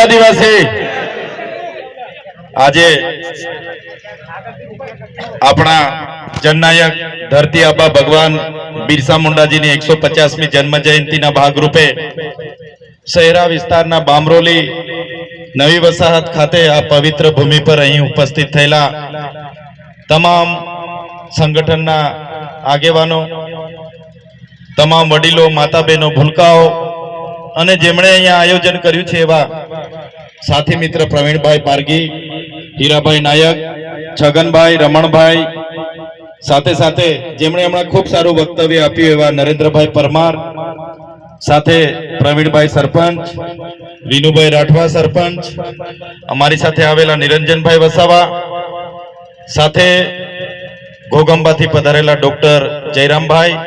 આદિવાસી. આજે આપણા જનનાયક ધરતી આબા ભગવાન બિરસા મુંડાજીની એકસો પચાસમી જન્મ જયંતિના ભાગરૂપે શહેરા વિસ્તારના બામરોલી નવી વસાહત ખાતે આ પવિત્ર ભૂમિ પર અહીં ઉપસ્થિત થયેલા તમામ સંગઠનના આગેવાનો, તમામ વડીલો માતા બહેનો ભૂલકાઓ અને જેમણે અહીંયા આયોજન કર્યું છે એવા સાથી મિત્ર પ્રવીણભાઈ પારગી, હીરાભાઈ નાયક, છગનભાઈ, રમણભાઈ, સાથે સાથે જેમણે હમણાં ખૂબ સારું વક્તવ્ય આપ્યું એવા નરેન્દ્રભાઈ પરમાર, સાથે પ્રવીણભાઈ સરપંચ વિનુભાઈ રાઠવા સરપંચ, અમારી સાથે આવેલા નિરંજનભાઈ વસાવા, સાથે ઘોગંબાથી પધારેલા ડોક્ટર જયરામભાઈ,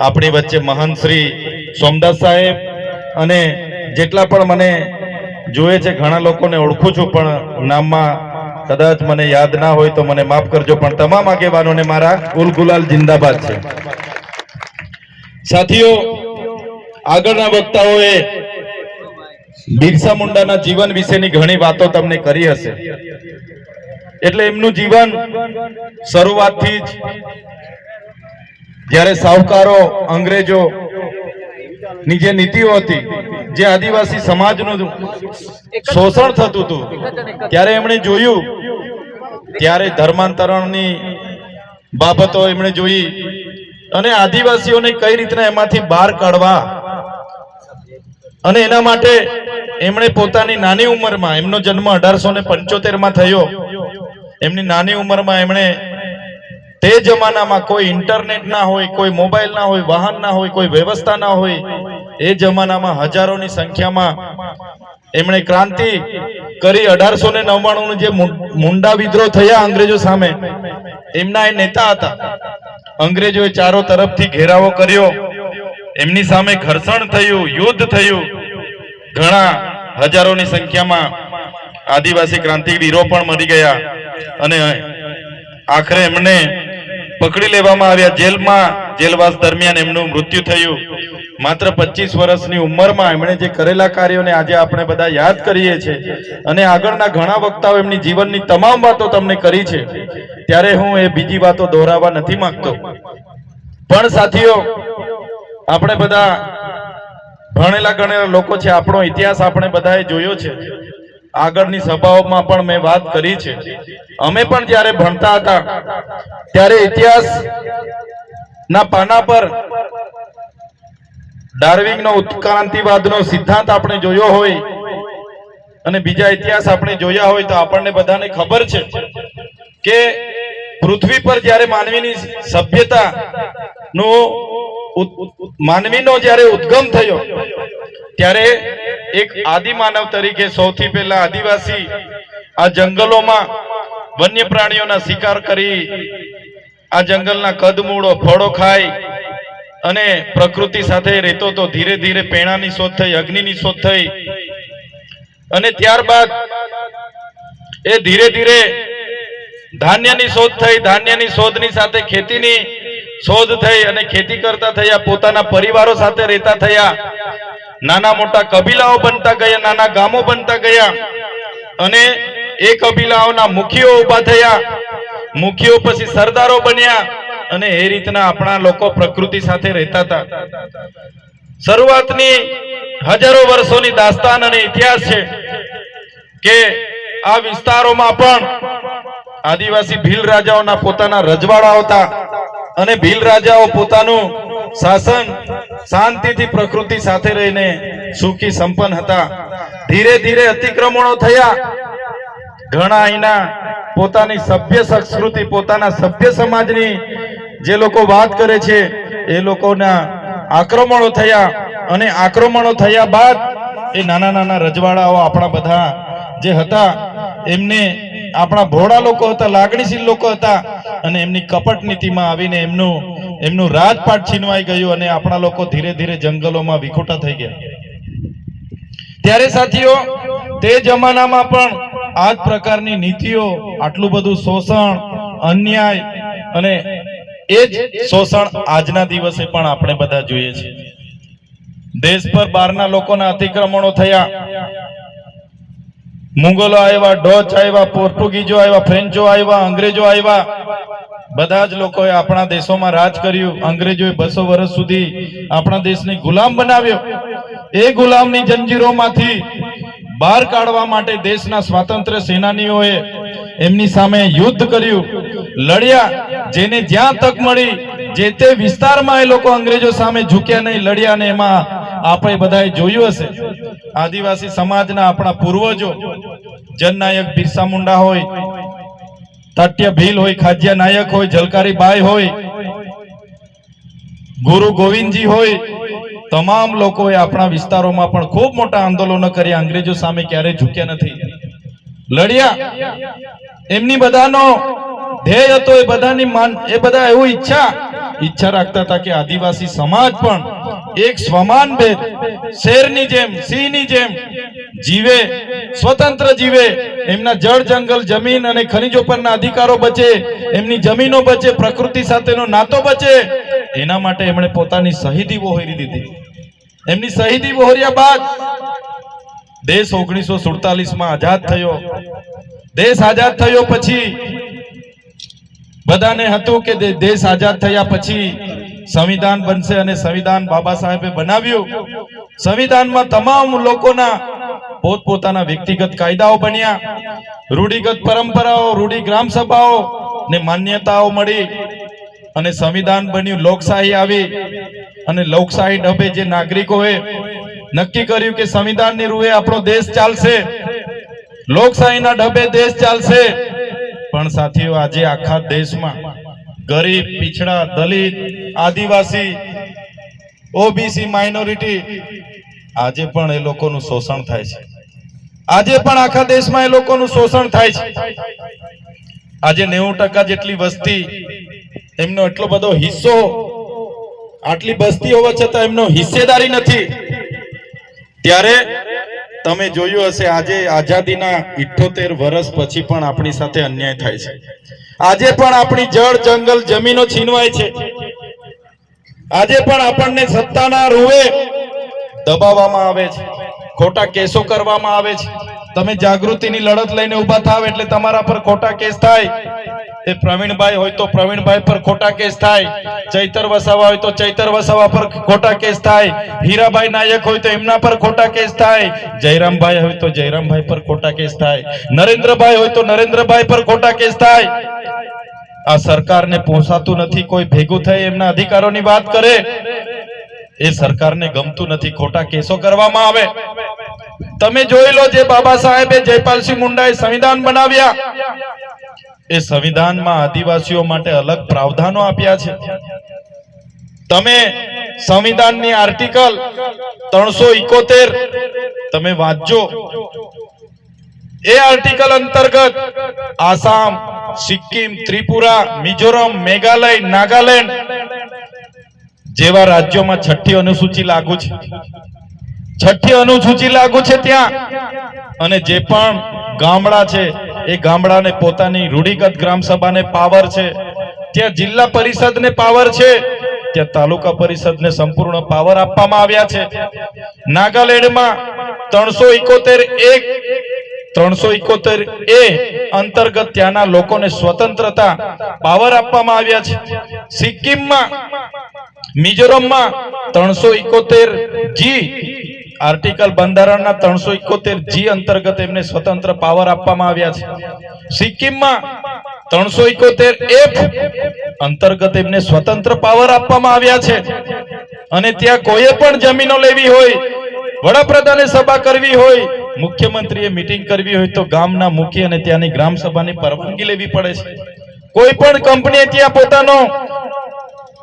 આપણી વચ્ચે મહંત શ્રી સોમદાસ સાહેબ અને જેટલા પણ મને જોયે છે, ઘણા લોકોને ઓળખું છું, પણ નામમાં કદાચ મને યાદ ના હોય તો મને માફ કરજો, પણ તમામ આગેવાનોને મારા ગુલગુલાલ જિંદાબાદ છે. સાથીઓ, આગળના વક્તાઓએ બિરસા મુંડાના જીવન વિશેની ઘણી વાતો તમને કરી હશે. એટલે એમનું જીવન શરૂઆતથી જ જ્યારે સાહુકારો અંગ્રેજો ની જે નીતિઓ હતી જે આદિવાસી સમાજનું શોષણ થતું હતું ત્યારે એમણે જોયું ત્યારે ધર્માંતરણની બાબતો એમણે જોઈ અને આદિવાસીઓને કઈ રીતના એમાંથી બહાર કાઢવા અને એના માટે એમણે પોતાની નાની ઉંમરમાં એમનો જન્મ અઢારસો ને પંચોતેરમાં થયો એમની નાની ઉંમરમાં એમણે તે જમાનામાં કોઈ ઇન્ટરનેટ ના હોય કોઈ મોબાઈલ ના હોય વાહન ના હોય કોઈ વ્યવસ્થા ના હોય એ જમાનામાં હજારોની સંખ્યામાં એમણે ક્રાંતિ કરી અઢારસો ને નવ્વાણું જે મુ- મુંડા વિદ્રોહ થયા અંગ્રેજો સામે, એમના એ નેતા હતા. અંગ્રેજોએ ચારો તરફથી ઘેરાવો કર્યો. એમની સામે ઘર્ષણ થયું, યુદ્ધ થયું. ઘણા હજારોની સંખ્યામાં આદિવાસી ક્રાંતિવીરો પણ મરી ગયા અને આખરે એમને પકડી લેવામાં આવ્યા. જેલમાં, જેલવાસ દરમિયાન એમનું મૃત્યુ થયું. માત્ર પચીસ વર્ષની ઉંમરમાં એમણે જે કરેલા કાર્યોને આજે આપણે બધા યાદ કરીએ છીએ. અને આગળના ઘણા વક્તાઓ એમની જીવનની તમામ વાતો તમને કરી છે. ત્યારે હું એ બીજી વાતો દોહરાવા નથી માંગતો. પણ સાથીઓ, આપણે બધા ભણેલા ગણેલા લોકો છે, આપણો ઇતિહાસ આપણે બધાએ જોયો છે. આગળની સભાઓમાં પણ મેં વાત કરી છે. અમે પણ જ્યારે ભણતા હતા, ત્યારે ઇતિહાસ ના પાના પર ડાર્વિંગનો ઉત્ક્રાંતિવાદનો સિદ્ધાંત આપણે જોયો હોય અને બીજા ઇતિહાસ આપણે જોયા હોય તો આપણને બધાને ખબર છે કે પૃથ્વી પર જ્યારે માનવીની સભ્યતા નો માનવીનો જ્યારે ઉદ્ગમ થયો ત્યારે એક આદિ માનવ તરીકે સૌથી પહેલા આદિવાસી આ જંગલોમાં વન્ય પ્રાણીઓના શિકાર કરી આ જંગલના કદમૂળો, ફળો ખાઈ અને પ્રકૃતિ સાથે રહેતો તો ધીરે ધીરે પેણાની શોધ થઈ, અગ્નિની શોધ થઈ. અને ત્યારબાદ એ ધીરે ધીરે ધાન્યની શોધ થઈ, ધાન્યની શોધની સાથે ખેતીની શોધ થઈ અને ખેતી કરતા થયા, પોતાના પરિવારો સાથે રહેતા થયા. નાના મોટા કબીલાઓ બનતા ગયા, નાના ગામો બનતા ગયા. અને એ કબીલાઓના મુખીઓ ઊભા થયા. મુખીઓ પછી સરદારો બન્યા. અને એ રીતના આપણા લોકો પ્રકૃતિ સાથે રહેતા હતા. શરૂઆતની હજારો વર્ષોની દાસ્તાન અને ઇતિહાસ છે કે આ વિસ્તારોમાં પણ આદિવાસી ભીલ રાજાઓના પોતાના રજવાડા હતા અને ભીલ રાજાઓ પોતાનું શાસન શાંતિથી પ્રકૃતિ સાથે રહીને સુખી સંપન્ન હતા. ધીરે ધીરે અતિક્રમણો થયા. ઘણા અહીંના પોતાની સભ્ય સંસ્કૃતિ, પોતાના સભ્ય સમાજની જે લોકો વાત કરે છે, એ લોકોના આક્રમણો થયા અને આક્રમણો થયા બાદ એ નાના નાના રજવાડાઓ આપણા બધા જે હતા, એમને આપણા ભોળા લોકો હતા, લાગણીશીલ લોકો હતા અને એમની કપટ નીતિમાં આવીને એમનું એમનું રાજપાટ છીનવાઈ ગયું અને આપણા લોકો ધીરે ધીરે જંગલોમાં વિખોટા થઈ ગયા. ત્યારે સાથીઓ, તે જમાનામાં પણ આ જ પ્રકારની નીતિઓ, આટલું બધું શોષણ, અન્યાય અને એ શોષણ આજના દિવસે પણ આપણે બધા જોઈએ છીએ દેશ પર બહારના લોકોના અતિક્રમણો થયા. મુગલો આવ્યા, ડોચ આવ્યા પોર્ટુગીઝો આવ્યા, ફ્રેન્ચો આવ્યા, અંગ્રેજો આવ્યા. બધા જ લોકોએ આપણા દેશોમાં રાજ કર્યું. અંગ્રેજોએ બસો વર્ષ સુધી આપણા દેશને ગુલામ બનાવ્યો. એ ગુલામની જંજીરોમાંથી બહાર કાઢવા માટે દેશના સ્વાતંત્ર્ય સેનાનીઓએ એમની સામે યુદ્ધ કર્યું. લડ્યા. જેને જ્યાં તક મળી, જે તે વિસ્તારમાં એ લોકો અંગ્રેજો સામે ઝૂક્યા નહીં, લડ્યા ને એમાં આપણે બધાએ જોયું હશે. આદિવાસી સમાજના આપણા પૂર્વજો, જનનાયક બિરસા મુંડા હોય, તટ્ય ભીલ હોય, ખાજ્યા નાયક હોય, જલકારી બાઈ હોય, ગુરુ ગોવિંદજી હોય, તમામ લોકોએ આપણા વિસ્તારોમાં પણ ખૂબ મોટા આંદોલનો કર્યા, અંગ્રેજો સામે ક્યારેય ઝૂક્યા નથી. લડ્યા. એમની બધાનો ધ્યેય હતો એ બધાની માન એ બધા એવું ઈચ્છા. ઈચ્છા રાખતા હતા કે આદિવાસી સમાજ પણ એક સ્વમાન ભેદ શેરની જેમ, સિંહની જેમ જીવે, સ્વતંત્ર જીવે. એમના જળ, જંગલ, જમીન અને ખનિજો પરના અધિકારો બચે. એમની જમીનો બચે, પ્રકૃતિ સાથેનો નાતો બચે. એના માટે એમણે પોતાની શહીદી વહોરી દીધી. એમની શહીદી વહોર્યા બાદ દેશ ઓગણીસો સુડતાલીસમાં આઝાદ થયો. દેશ આઝાદ થયો પછી બધાને હતું કે દેશ આઝાદ થયા પછી સંવિધાન બનશે અને સંવિધાન બાબા સાહેબે બનાવ્યું. સંવિધાનમાં તમામ લોકોના પોતપોતાના વ્યક્તિગત કાયદાઓ બન્યા. રૂઢિગત પરંપરાઓ, રૂઢિ ગ્રામ સભાઓ ને માન્યતાઓ મળી અને સંવિધાન બન્યું. લોકશાહી આવી અને લોકશાહી ઢબે જે નાગરિકોએ નક્કી કર્યું કે સંવિધાનની રૂએ આપણો દેશ ચાલશે. લોકશાહીના ઢબે દેશ ચાલશે. પણ સાથીઓ, આજે આખા દેશમાં ગરીબ, પીછડા, દલિત, આદિવાસી, ઓબીસી, માઇનોરિટી આજે પણ એ લોકોનું શોષણ થાય છે. આજે પણ આખા દેશમાં એ લોકોનું શોષણ થાય છે. આજે નેવું ટકા જેટલી વસ્તી એમનો એટલો બધો હિસ્સો, આટલી બસ્તી હોવા છતાં એમનો હિસ્સેદારી નથી. ત્યારે તમે જોયું હશે, આજે આઝાદીના ઇઠોતેર વર્ષ પછી પણ આપણી સાથે અન્યાય થાય છે. આજે પણ આપણી જળ જંગલ જમીનો છીનવાય છે. આજે પણ આપણને સત્તાના રૂએ દબાવવામાં આવે છે. ખોટા કેસો કરવામાં આવે છે. તમે જાગૃતિની લડત લઈને ઊભા થાવ એટલે તમારા પર ખોટા કેસ થાય. એ પ્રવીણભાઈ હોય તો પ્રવીણભાઈ પર ખોટા કેસ થાય. ચૈતર વસાવા હોય તો ચૈતર વસાવા પર ખોટા કેસ થાય. હીરાભાઈ નાયક હોય તો એમના પર ખોટા કેસ થાય. જયરામભાઈ હોય તો જયરામભાઈ પર ખોટા કેસ થાય. નરેન્દ્રભાઈ હોય તો નરેન્દ્રભાઈ પર ખોટા કેસ થાય. આ સરકારને પોસાતું નથી, કોઈ ભેગું થઈ એમના અધિકારોની વાત કરે. એ સરકારને ગમતું નથી, ખોટા કેસો કરવામાં આવે. તમે જોઈ લો જે બાબા સાહેબે જયપાલસિંહ મુંડાએ સંવિધાન બનાવ્યા. એ સંવિધાનમાં આદિવાસીઓ માટે અલગ પ્રાવધાનો આપ્યા છે. તમે સંવિધાનની આર્ટિકલ ત્રણસો ઇકોતેર તમે વાંચજો. એ આર્ટિકલ અંતર્ગત આસામ, સિક્કિમ, ત્રિપુરા, મિઝોરમ, મેઘાલય, નાગાલેન્ડ જેવા રાજ્યોમાં છઠ્ઠી અનુસૂચિ લાગુ છે. છઠ્ઠી અનુસૂચિ લાગુ છે ત્યાં અને જે પણ ગામડા છે એ ગામડાને પોતાની રૂઢિગત ગ્રામ સભાને પાવર છે. ત્યાં જિલ્લા પરિષદને પાવર છે. ત્યાં તાલુકા પરિષદને સંપૂર્ણ પાવર આપવામાં આવ્યા છે. નાગાલેન્ડમાં ત્રણસો ઇકોતેર એક ત્રણસો ઇકોતેર એ અંતર્ગત ત્યાંના લોકોને સ્વતંત્રતા પાવર આપવામાં આવ્યા છે. સિક્કિમમાં, મિઝોરમમાં ત્રણસો ઇકોતેર જી આર્ટિકલ બંધારણના ત્રણસો ઇકોતેર જી અંતર્ગત એમને સ્વતંત્ર પાવર આપવામાં આવ્યા છે. સિક્કિમમાં ત્રણસો ઇકોતેર એફ અંતર્ગત એમને સ્વતંત્ર પાવર આપવામાં આવ્યા છે. અને ત્યાં કોઈએ પણ જમીનો લેવી હોય, વડાપ્રધાને સભા કરવી હોય, મુખ્યમંત્રીએ મિટિંગ કરવી હોય તો ગામના મુખી અને ત્યાંની ગ્રામ સભાની પરવાનગી લેવી પડે છે. કોઈ પણ કંપનીએ ત્યાં પોતાનો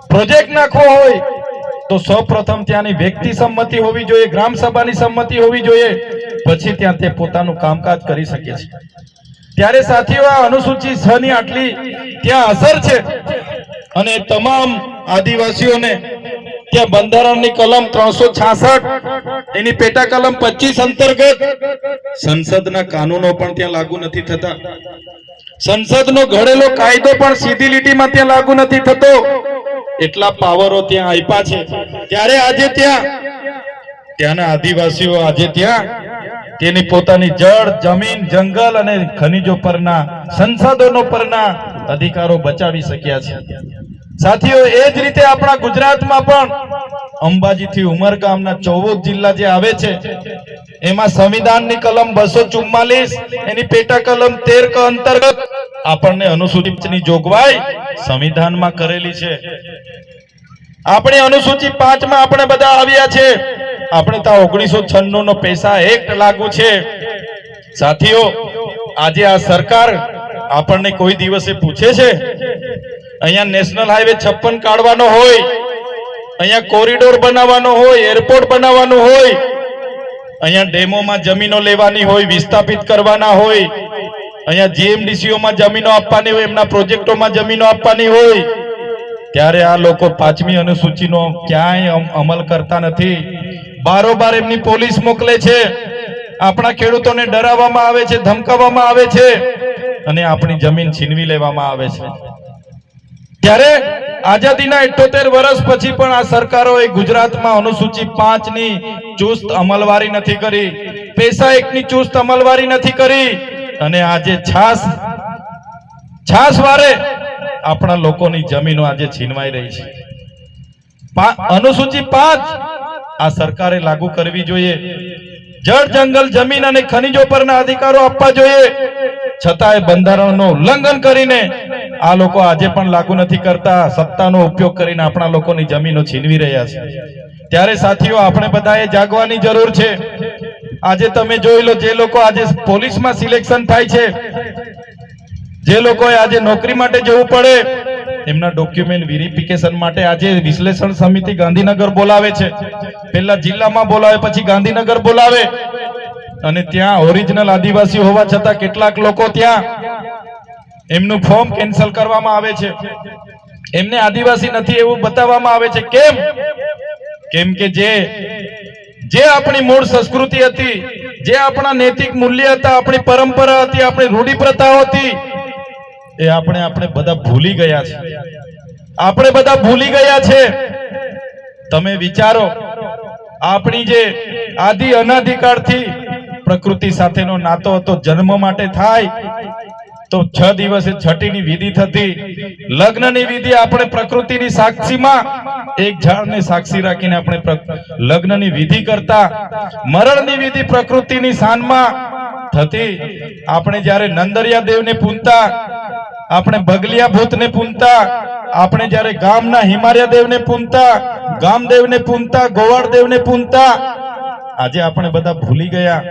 પ્રોજેક્ટ નાખવો હોય તો સૌપ્રથમ ત્યાંની વ્યક્તિ સંમતિ હોવી જોઈએ, ગ્રામ સભાની સંમતિ હોવી જોઈએ. પછી ત્યાં તે પોતાનું કામકાજ કરી શકે છે. ત્યારે સાથીઓ, આ અનુસૂચિત છ ની આટલી ત્યાં અસર છે અને તમામ આદિવાસીઓને ત્યાં બંધારણની કલમ ત્રણસો છાસઠ, એની પેટા કલમ પચીસ અંતર્ગત સંસદના કાનૂનો પણ ત્યાં લાગુ નથી થતા. સંસદનો ઘડેલો કાયદો પણ સીધી લીટીમાં ત્યાં લાગુ નથી થતો. એટલા પાવરો ત્યાં આપ્યા છે. ત્યારે આજે ત્યાં ત્યાંના આદિવાસીઓ આજે ત્યાં તેની પોતાની જળ, જમીન, જંગલ અને ખનિજો પરના, સંસાધનો પરના અધિકારો બચાવી શક્યા છે. સાથીઓ, એ જ રીતે આપણા ગુજરાતમાં પણ અંબાજીથી ઉમરગામના ચૌદ જિલ્લા જે આવે છે, એમાં સંવિધાનની કલમ બસો ચુમ્માલીસ, એની પેટા કલમ તેર ક અંતર્ગત આપણને અનુસૂચિતની જોગવાઈ સંવિધાનમાં કરેલી છે. આપણી અનુસૂચિ પાંચમાં આપણે બધા આવ્યા છે. આપણે ત્યાં ઓગણીસો છન્નું નો પૈસા એક્ટ લાગુ છે. સાથીઓ, આજે આ સરકાર આપણને કોઈ દિવસે પૂછે છે? અહીંયા નેશનલ હાઈવે છપ્પન કાઢવાનો હોય, અહીંયા કોરિડોર બનાવવાનો હોય, એરપોર્ટ બનાવવાનો હોય, અહીંયા ડેમોમાં જમીનો લેવાની હોય, વિસ્થાપિત કરવાના હોય, અહીંયા જીએમડીસીઓમાં જમીનો આપવાની હોય, એમના પ્રોજેક્ટોમાં જમીનો આપવાની હોય, ત્યારે આ લોકો પાંચમી અનુસૂચિનો ક્યાંય અમ- અમલ કરતા નથી. બારોબાર એમની પોલીસ મોકલે છે, આપણા ખેડૂતોને ડરાવવામાં આવે છે, ધમકાવવામાં આવે છે, અને આપણી જમીન છીનવી લેવામાં આવે છે. ત્યારે આઝાદીના 78 વર્ષ પછી પણ આ સરકારોએ ગુજરાતમાં અનુસૂચિ પાંચની ચુસ્ત અમલવારી નથી કરી, પૈસા એકની ચુસ્ત અમલવારી નથી કરી, અને આજે છાસ છાસ વારે આપણા લોકોની જમીનો આજે છીનવાઈ રહી છે. અનુસૂચિ પાંચ આ સરકારે લાગુ કરવી જોઈએ. જળ, જંગલ, જમીન અને ખનિજો પરના અધિકારો આપવા જોઈએ. છતાંય બંધારણનું ઉલ્લંઘન કરીને આ લોકો આજે પણ લાગુ નથી કરતા. સત્તાનો ઉપયોગ કરીને આપણા લોકોની જમીનો છીનવી રહ્યા છે. ત્યારે સાથીઓ, આપણે બધાએ જાગવાની જરૂર છે. આજે તમે જોઈ લો જે લોકો આજે પોલીસમાં સિલેક્શન થાય છે. જે લોકોએ આજે નોકરી માટે જવું પડે, એમના ડોક્યુમેન્ટ વેરિફિકેશન માટે આજે વિશ્લેષણ સમિતિ ગાંધીનગર બોલાવે છે. પહેલા જિલ્લામાં બોલાવે, પછી ગાંધીનગર બોલાવે. અને ત્યાં ઓરિજિનલ આદિવાસી હોવા છતાં કેટલાક લોકો ત્યાં એમનું ફોર્મ કેન્સલ કરવામાં આવે છે. એમને આદિવાસી નથી એવું બતાવવામાં આવે છે. કેમ? કેમ કે જે જે આપણી મૂળ સંસ્કૃતિ હતી, જે આપણા નૈતિક મૂલ્ય હતા, આપણી પરંપરા હતી, આપણી રૂઢિ પ્રથાઓ હતી, એ આપણે આપણે બધા ભૂલી ગયા છે. આપણે બધા ભૂલી ગયા છે. તમે વિચારો, આપણી જે આદિ અનાધિકાળથી પ્રકૃતિ સાથેનો નાતો હતો, જન્મ માટે થાય તો છ દિવસે છઠ્ઠીની વિધિ થતી. લગ્નની વિધિ આપણે પ્રકૃતિની સાક્ષીમાં એક ઝાડને સાક્ષી રાખીને આપણે લગ્નની વિધિ કરતા. મરણની વિધિ પ્રકૃતિની શાનમાં થતી. આપણે જ્યારે નંદરિયા દેવને પૂનતા, આપણે બગલિયા ભૂતને પૂનતા, આપણે જ્યારે ગામના હિમાલય દેવને પૂનતા, ગામદેવને પૂનતા ગોવાળ દેવને પૂનતા, આજે આપણે બધા ભૂલી ગયા.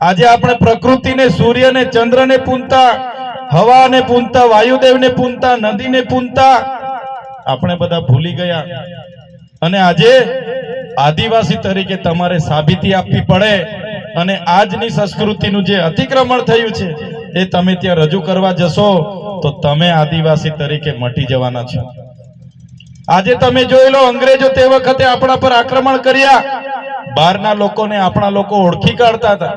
આજે આપણે પ્રકૃતિને, સૂર્યને, ચંદ્રને પૂનતા હવાને પૂનતા, વાયુદેવને પૂનતા, નદીને પૂનતા, આપણે બધા ભૂલી ગયા. અને આજે આદિવાસી તરીકે તમારે સાબિતી આપવી પડે અને આજની સંસ્કૃતિનું જે અતિક્રમણ થયું છે, એ તમે ત્યાં રજૂ કરવા જશો, તો તમે આદિવાસી તરીકે મટી જવાના છો. આજે તમે જોઈ લો, અંગ્રેજો તે વખતે આપણા પર આક્રમણ કર્યા. બહારના લોકોને આપણા લોકો ઓળખી કાઢતા હતા.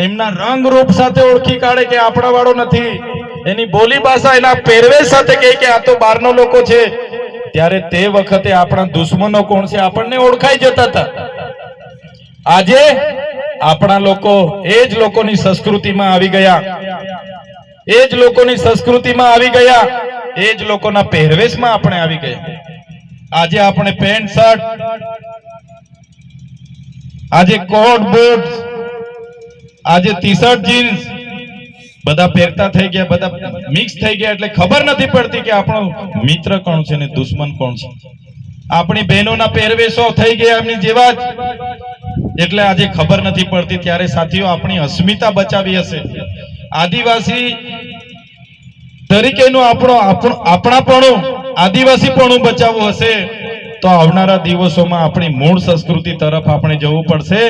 એમના રંગ રૂપ સાથે ઓળખી કાઢે કે આપણા વાળો નથી. એની બોલી ભાષા એના પહેરવેશ સાથે કહે કે આ તો બહારનો લોકો છે. ત્યારે તે વખતે આપણા દુશ્મનો કોણ છે આપણને ઓળખાઈ જતા હતા. આજે આપણા લોકો એ જ લોકોની સંસ્કૃતિમાં આવી ગયા. એ જ લોકોની સંસ્કૃતિમાં આવી ગયા. એ જ લોકોના પહેરવેશમાં આપણે આવી ગયા. આજે આપણે પેન્ટ, શર્ટ આજે કોટ બૂટ, આજે ટી શર્ટ જીન્સ બધા પહેરતા થઈ ગયા, બધા મિક્સ થઈ ગયા એટલે ખબર નથી પડતી કે આપણો મિત્ર કોણ છે ને દુશ્મન કોણ છે. આપણી બહેનોના પહેરવેશો થઈ ગયા એમની જેવા જ. એટલે આજે ખબર નથી પડતી ત્યારે સાથીઓ આપણી અસ્મિતા બચાવી હશે. આદિવાસી તરીકેનું આપણો આપણો- આપણાપણું, આદિવાસીપણું બચાવવું હશે. તો આવનારા દિવસોમાં આપણી મૂળ સંસ્કૃતિ તરફ આપણે જવું પડશે.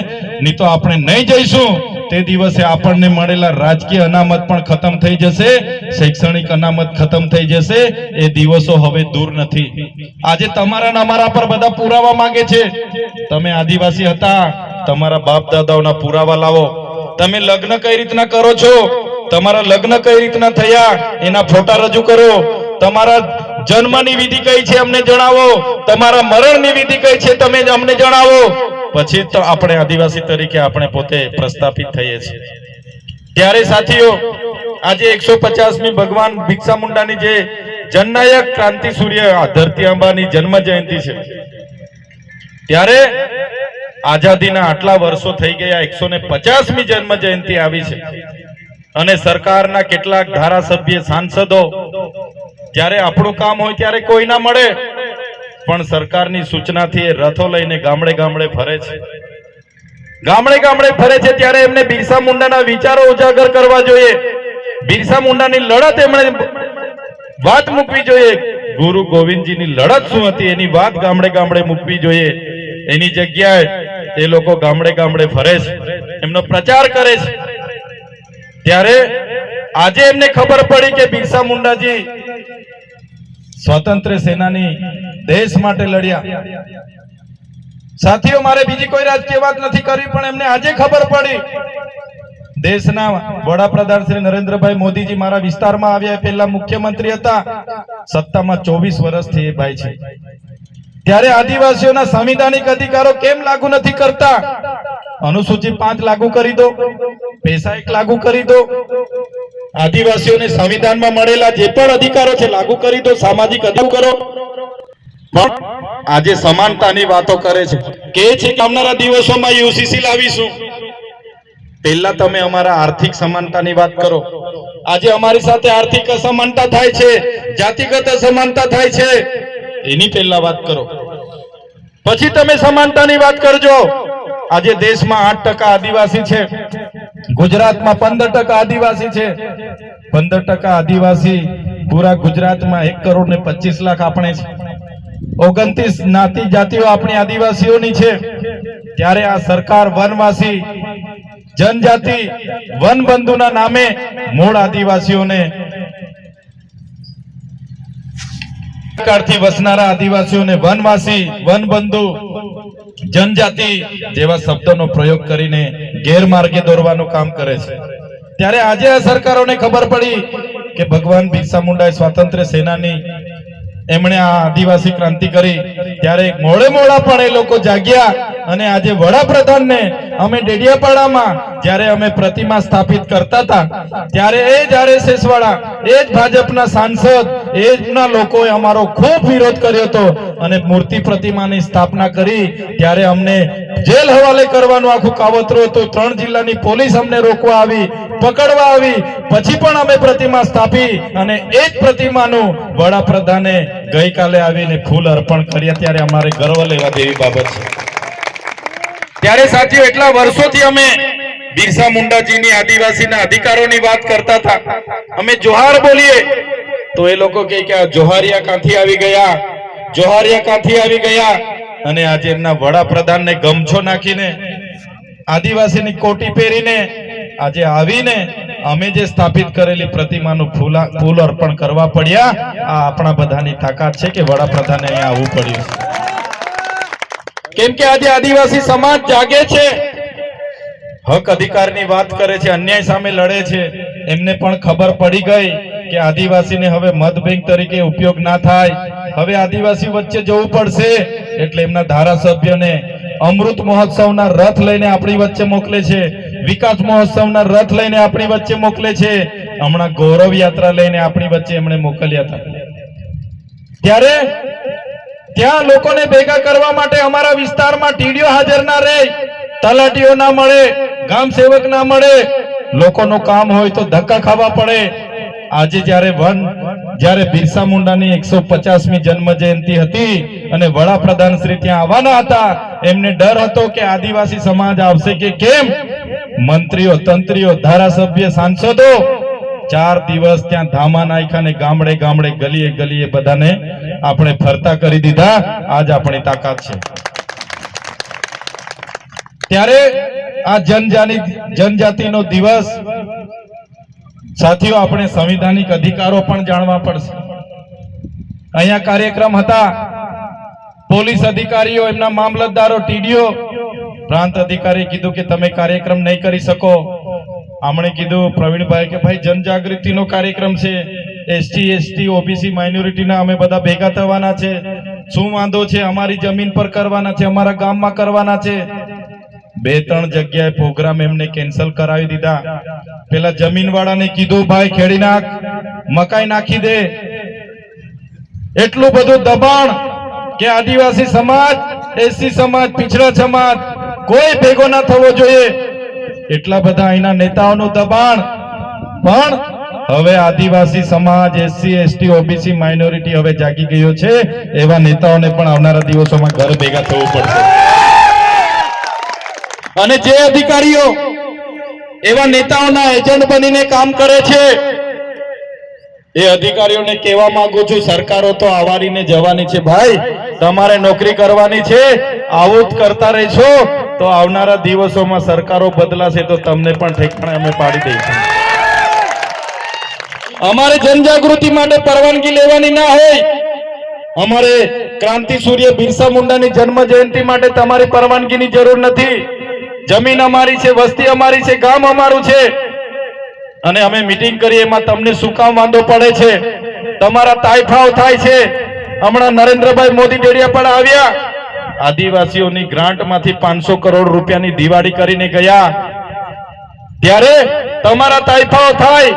નહીં તો આપણે નહીં જઈશું. તે દિવસે આપણને મળેલા રાજકીય અનામત પણ ખતમ થઈ જશે. શૈક્ષણિક અનામત ખતમ થઈ જશે. એ દિવસો હવે દૂર નથી. આજે તમારા અમારા પર બધા પુરાવા માંગે છે. તમે આદિવાસી હતા. તમારા બાપ દાદાઓના પુરાવા લાવો. તમે લગ્ન કઈ રીતના કરો છો? તમારા લગ્ન કઈ રીતના થયા? એના ફોટા રજૂ કરો. તમારા જન્મની વિધિ કઈ છે અમને જણાવો? તમારા મરણની વિધિ કઈ છે તમે અમને જણાવો? પછી તો આપણે આદિવાસી તરીકે આપણે પોતે પ્રસ્થાપિત થઈએ છીએ. ત્યારે સાથીઓ, આજે એકસો પચાસમી ભગવાન ભિક્ષા મુંડાની જે જનનાયક ક્રાંતિ સૂર્ય ધરતી આંબાની જન્મ જયંતિ છે. ત્યારે આઝાદીના આટલા વર્ષો થઈ ગયા, એકસો ને પચાસમી જન્મ જયંતિ આવી છે. અને સરકારના કેટલાક ધારાસભ્ય, સાંસદો જ્યારે આપણું કામ હોય ત્યારે કોઈ ના મળે. પણ સરકારની સૂચનાથી એ રથો લઈને ગામડે ગામડે ફરે છે. ગામડે ગામડે ફરે છે ત્યારે એમને બિરસા મુંડાના વિચારો ઉજાગર કરવા જોઈએ. બિરસા મુંડાની લડત એમણે વાત મૂકવી જોઈએ. ગુરુ ગોવિંદજીની લડત શું હતી એની વાત ગામડે ગામડે મૂકવી જોઈએ. એની જગ્યાએ એ લોકો ગામડે ગામડે ફરે છે. એમનો પ્રચાર કરે છે. ત્યારે આજે એમને ખબર પડી કે બિરસા મુંડાજી સ્વતંત્ર સેનાની દેશ માટે લડ્યા. સાથીઓ, મારે બીજી કોઈ રાજકીય વાત નથી કરવી, પણ એમને આજે ખબર પડી. દેશના વડાપ્રધાન શ્રી નરેન્દ્રભાઈ મોદીજી મારા વિસ્તારમાં આવ્યા પહેલા મુખ્યમંત્રી હતા. સત્તામાં ચોવીસ વર્ષથી એ ભાઈ છે. ત્યારે આદિવાસીઓના સંવિધાનિક અધિકારો કેમ લાગુ નથી કરતા? અનુસૂચિ પાંચ લાગુ કરી દો, પૈસા એક લાગુ કરી દો. આદિવાસીઓને સંવિધાનમાં મળેલા જે પણ અધિકારો છે લાગુ કરી દો, સામાજિક અધિકાર કરો. આજે સમાનતાની વાતો કરે છે. કે છે કે આવનારા દિવસોમાં યુસીસી લાવીશું. પહેલા તમે અમારા આર્થિક સમાનતાની વાત કરો. આજે અમારી સાથે આર્થિક અસમાનતા થાય છે, જાતિગત અસમાનતા થાય છે. એની પહેલા વાત કરો. પછી તમે સમાનતાની વાત કરજો. આજે દેશમાં આઠ ટકા આદિવાસી છે. ગુજરાતમાં પંદર ટકા આદિવાસી છે. પંદર ટકા આદિવાસી પૂરા ગુજરાતમાં એક કરોડ ને પચીસ લાખ આપણે છે. ઓગણત્રીસ જ્ઞાતિ જાતિઓ આપણી આદિવાસીઓની છે. ત્યારે આ સરકાર વનવાસી, જનજાતિ વનબંધુના નામે મૂળ આદિવાસીઓને કાળથી વસનારા આદિવાસીઓને વનવાસી, વનબંધુ, જનજાતિ જેવા શબ્દોનો પ્રયોગ કરીને ગેરમાર્ગે દોરવાનું કામ કરે છે. ત્યારે આજે આ સરકારોને ખબર પડી કે ભગવાન બિરસા મુંડાએ સ્વાતંત્ર્ય સેનાની એમણે આ આદિવાસી ક્રાંતિ કરી. ત્યારે મોડે મોડા પણ એ લોકો જાગ્યા અને આજે વડાપ્રધાનને અમે ડેડિયાપાડામાં જ્યારે અમે પ્રતિમા સ્થાપિત કરતા હતા, ત્યારે એ જ આરએસએસ વાળા એ જ ભાજપના સાંસદ, એ જના લોકોએ અમારો ખૂબ વિરોધ કર્યો હતો. અને મૂર્તિ પ્રતિમાની સ્થાપના કરી ત્યારે અમને જેલ હવાલે કરવાનું આખું કાવતરું હતું. ત્રણ જિલ્લાની પોલીસ અમને રોકવા આવી, પકડવા આવી. પછી પણ અમે પ્રતિમા સ્થાપી અને એ જ પ્રતિમાનું વડાપ્રધાને ગઈકાલે આવીને ફૂલ અર્પણ કર્યા. ત્યારે અમારે ગર્વ લેવા જેવી બાબત છે. ત્યારે સાથીઓ, એટલા વર્ષોથી અમે બિરસા મુંડાજીની આદિવાસીના અધિકારોની વાત કરતા હતા. અમે જોહાર બોલીએ. તો એ લોકો કે જોહારિયા કાંથી આવી ગયા? જોહારિયા કાંઠી આવી ગયા અને આજે એમના વડાપ્રધાનને ગમછો નાખીને, આદિવાસીની કોટી પહેરીને આજે આવીને અમે જે સ્થાપિત કરેલી પ્રતિમાનું ફૂલા, ફૂલ અર્પણ કરવા પડ્યા, આ આપણા બધાની તાકાત છે કે વડાપ્રધાને અહીંયા આવવું પડ્યું કેમ કે આજે આદિવાસી સમાજ જાગે છે, હક અધિકારની વાત કરે છે, અન્યાય સામે લડે છે, એમને પણ ખબર પડી ગઈ કે આદિવાસીને હવે મત બેંક તરીકે ઉપયોગ ના થાય હવે આદિવાસી વચ્ચે જવું પડશે. એટલે એમના ધારાસભ્યને અમૃત મહોત્સવના રથ લઈને આપણી વચ્ચે મોકલે છે. વિકાસ મહોત્સવના રથ લઈને આપણી વચ્ચે મોકલે છે. હમણાં ગૌરવ યાત્રા લઈને આપણી વચ્ચે એમણે મોકલ્યા હતા. ત્યારે ત્યાં લોકોને ભેગા કરવા માટે અમારા વિસ્તારમાં ટીડીઓ હાજર ના રહે, તલાટીઓ ના મળે, ગામ સેવક ના મળે. લોકોનું કામ હોય તો ધક્કા ખાવા પડે. આજે જ્યારે વન, જ્યારે બિરસા મુંડાની એકસો પચાસમી જન્મ જયંતિ હતી અને વડાપ્રધાન શ્રી ત્યાં આવવાના હતા, એમને ડર હતો કે આદિવાસી સમાજ આવશે કે કેમ? મંત્રીઓ, તંત્રીઓ, ધારાસભ્ય, સાંસદો ચાર દિવસ ત્યાં ધામા નાખ્યા ને ગામડે ગામડે ગલીએ ગલીએ બધાને આપણે ફરતા કરી દીધા. આજ આપણી તાકાત છે. ત્યારે આ જનજાતિ જનજાતિનો દિવસ સાથીઓ, આપણે સંવિધાનિક અધિકારો પણ જાણવા પડશે. અહીંયા કાર્યક્રમ હતા. પોલીસ અધિકારીઓ, એમના મામલતદારો, ટીડીઓ, પ્રાંત અધિકારી કીધું કે તમે કાર્યક્રમ નહીં કરી શકો. આમણે કીધું, પ્રવીણભાઈ કે ભાઈ, જનજાગૃતિનો કાર્યક્રમ છે. એસટી એસટી, ઓબીસી, માઇનોરિટીના અમે બધા ભેગા થવાના છે. શું વાંધો છે? અમારી જમીન પર કરવાના છે, અમારા ગામમાં કરવાના છે. બે, ત્રણ જગ્યાએ પ્રોગ્રામ એમને કેન્સલ કરાવી દીધા. પેલા જમીન વાળાને કીધું, ભાઈ, ખેડી નાખ, મકાઈ નાખી દે. એટલું બધું દબાણ કે આદિવાસી સમાજ, એસી સમાજ, પીછડા સમાજ, કોઈ ભેગો ના થવો જોઈએ. એટલા બધા અહીંના નેતાઓનું દબાણ. પણ હવે આદિવાસી સમાજ, એસસી, એસટી, ઓબીસી, માઇનોરિટી હવે જાગી ગયો છે. એવા નેતાઓને પણ આવનારા દિવસોમાં ઘર ભેગા થવું પડશે. અને જે અધિકારીઓ એવા નેતાઓના એજન્ટ બનીને કામ કરે છે. એ અધિકારીઓને કહેવા માંગુ છું, સરકારો તો આવારીને જવાની છે. ભાઈ, તમારે નોકરી કરવાની છે, આવું જ કરતા રહેશો, તો આવનારા દિવસોમાં સરકારો બદલાશે તો તમને પણ ઠેકાણે અમે પાડી દઈશું. અમારે જનજાગૃતિ માટે પરવાનગી લેવાની ના હોય. અમારે ક્રાંતિ સૂર્ય બિરસા મુંડાની જન્મ જયંતિ માટે તમારી પરવાનગીની જરૂર નથી. જમીન અમારી છે, વસ્તી અમારી છે, ગામ અમારું છે. અને અમે મિટિંગ કરીએ, એમાં તમને શું કામ વાંધો પડે છે? તમારા તાઇફાવ થાય છે. હમણાં નરેન્દ્રભાઈ મોદી ડેડિયા પણ આવ્યા. આદિવાસીઓની ગ્રાન્ટમાંથી પાંચસો કરોડ રૂપિયાની દિવાળી કરીને ગયા. ત્યારે તમારા તાઇફાઓ થાય.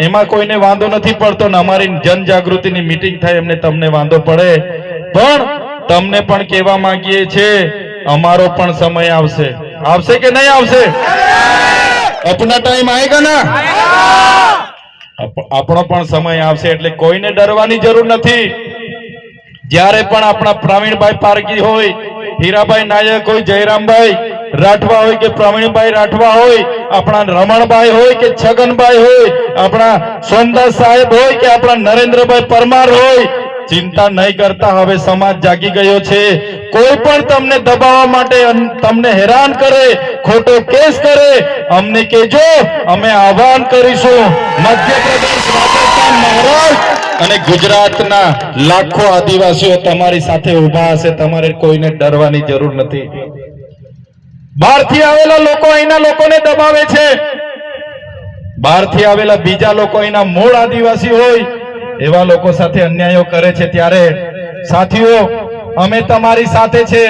એમાં કોઈને વાંધો નથી પડતો ને અમારી જનજાગૃતિની મિટિંગ થાય, એમને તમને વાંધો પડે. પણ તમને પણ કહેવા માંગીએ છે અમારો પણ સમય આવશે. આવશે કે નહીં આવશે આપણા ટાઈમ આવેગા ના આપણો પણ સમય આવશે એટલે કોઈને ડરવાની જરૂર નથી. જ્યારે પણ આપણા પ્રવીણભાઈ પારકી હોય, હીરાભાઈ નાયક હોય, જયરામભાઈ રાઠવા હોય કે પ્રવીણભાઈ રાઠવા હોય, આપણા રમણભાઈ હોય કે છગનભાઈ હોય, આપણા સોમદાસ સાહેબ હોય કે આપણા નરેન્દ્રભાઈ પરમાર હોય ચિંતા નહીં કરતા, હવે સમાજ જાગી ગયો છે. કોઈ પણ તમને દબાવવા માટે તમને હેરાન કરે, ખોટો કેસ કરે, અમને કેજો અમે આહવાન કરીશું. મધ્યપ્રદેશ, રાજસ્થાન, મહારાષ્ટ્ર અને ગુજરાતના લાખો આદિવાસીઓ તમારી સાથે ઊભા હશે, તમારે કોઈને ડરવાની જરૂર નથી. બહારથી આવેલા લોકો અહીંના લોકોને દબાવે છે. બહારથી આવેલા બીજા લોકો અહીંના મૂળ આદિવાસી હોય એવા લોકો સાથે અન્યાયો કરે છે ત્યારે સાથીઓ, અમે તમારી સાથે છે.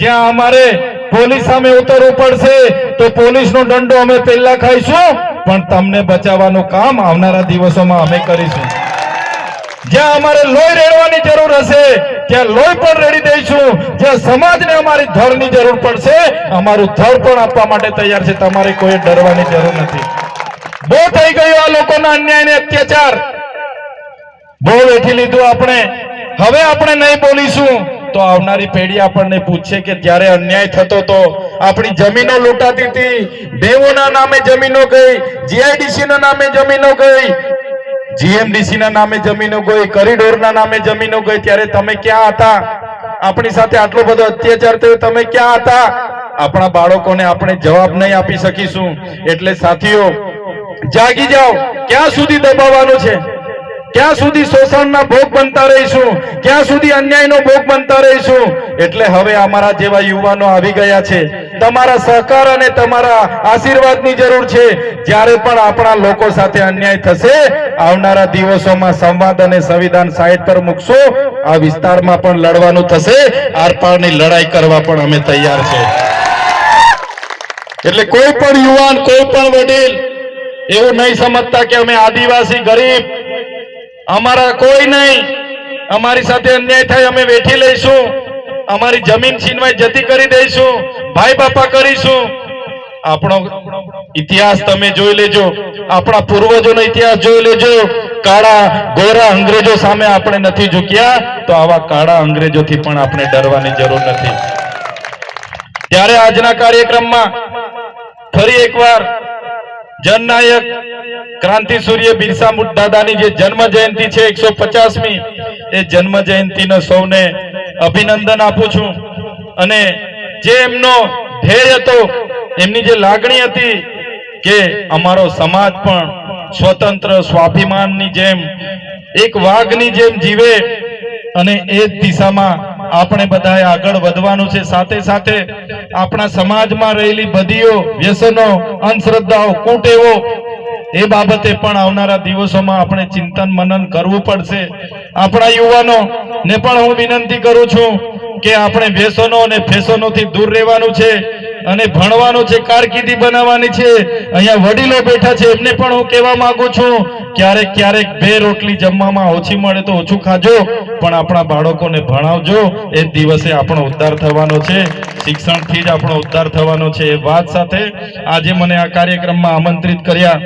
જ્યાં અમારે પોલીસ સામે ઉતરવું પડશે, તો પોલીસનો દંડો અમે પહેલા ખાઈશું, પણ તમને બચાવવાનું કામ આવનારા દિવસોમાં અમે કરીશું. જ્યાં અમારે લોહી રેડવાની જરૂર હશે, ત્યાં લોહી પણ રેડી દઈશું. જ્યાં સમાજને અમારી ધળની જરૂર પડશે, અમારું ધળ પણ આપવા માટે તૈયાર છે. તમારે કોઈ ડરવાની જરૂર નથી. બહુ થઈ ગયું આ લોકોના અન્યાય ને અત્યાચાર. બહુ વેઠી લીધું આપણે. હવે આપણે નહીં બોલીશું. તો આવનારી પેઢી આપણને પૂછશે કે જ્યારે અન્યાય થતો તો આપણી જમીનો લૂંટાતી હતી. દેવોના નામે જમીનો ગઈ જીઆઈડીસી નામે જમીનો ગઈ જીએમડીસી ના નામે જમીનો ગઈ, કોરિડોરના નામે જમીનો ગઈ. ત્યારે તમે ક્યાં હતા? આપણી સાથે આટલો બધો અત્યાચાર થયો, તમે ક્યાં હતા? આપણા બાળકોને આપણે જવાબ નહીં આપી શકીશું. એટલે સાથીઓ, જાગી જાઓ. ક્યાં સુધી દબાવવાનું છે? ક્યાં સુધી શોષણના ભોગ બનતા રહીશું? ક્યાં સુધી અન્યાયનો ભોગ બનતા રહીશું? એટલે હવે અમારા જેવા યુવાનો આવી ગયા છે. તમારા સહકાર અને તમારા આશીર્વાદની જરૂર છે. જ્યારે પણ આપણા લોકો સાથે અન્યાય થશે, આવનારા દિવસોમાં સંવાદ અને સંવિધાન સાઈડ પર મૂકશો. આ વિસ્તારમાં પણ લડવાનું થશે. આરપારની લડાઈ કરવા પણ અમે તૈયાર છે. એટલે કોઈ પણ યુવાન, કોઈ પણ વડીલ એવું નહીં સમજતા કે અમે આદિવાસી, ગરીબ અમારા કોઈ નહીં. અમારી સાથે અન્યાય થાય અમે વેઠી લઈશું. અમારી જમીન છીનવાઈ જતી કરી દઈશું. ભાઈ બાપા કરીશું. આપણો ઇતિહાસ તમે જોઈ લેજો. આપણા પૂર્વજોનો ઇતિહાસ જોઈ લેજો. કાળા, ગોરા અંગ્રેજો સામે આપણે નથી ઝૂક્યા. તો આવા કાળા અંગ્રેજોથી પણ આપણે ડરવાની જરૂર નથી. ત્યારે આજના કાર્યક્રમમાં ફરી એકવાર જનનાયક ક્રાંતિ સૂર્ય બિરસા દાદાની જે જન્મ જયંતિ છે એકસો પચાસમી, એ જન્મ જયંતિનો સૌને અભિનંદન આપું છું. અને જે એમનો ધ્યેય હતો, એમની જે લાગણી હતી કે અમારો સમાજ પણ સ્વતંત્ર, સ્વાભિમાનની જેમ, એક વાઘની જેમ જીવે અને એ જ દિશામાં આપણે બધાએ આગળ વધવાનું છે. સાથે સાથે આપણા સમાજમાં રહેલી બદીઓ, વ્યસનો, અંધશ્રદ્ધાઓ, કુટેવો, એ બાબતે પણ આવનારા દિવસોમાં આપણે ચિંતન મનન કરવું પડશે. આપણા યુવાનો, ને પણ હું વિનંતી કરું છું કે આપણે વ્યસનો અને ફેશનોથી દૂર રહેવાનું છે અને ભણવાનો છે, કારકિર્દી બનાવવાની છે. અહીંયા વડીલો બેઠા છે, એમને પણ હું કહેવા માંગુ છું ક્યારેક ક્યારેક બે રોટલી જમવામાં ઓછી મળે તો ઓછું ખાજો, પણ આપણા બાળકોને ભણાવજો. એ દિવસે આપણો ઉદ્ધાર થવાનો છે. શિક્ષણથી જ આપણો ઉદ્ધાર થવાનો છે. એ વાત સાથે આજે મને આ કાર્યક્રમમાં આમંત્રિત કર્યા.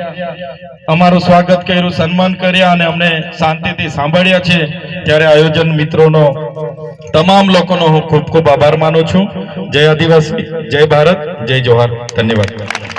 અમારું સ્વાગત કર્યું, સન્માન કર્યા અને અમને શાંતિથી સાંભળ્યા છે. ત્યારે આયોજન મિત્રોનો, તમામ લોકોનો હું ખૂબ ખૂબ આભાર માનું છું. જય આદિવાસી, જય ભારત, જય જોહાર. ધન્યવાદ.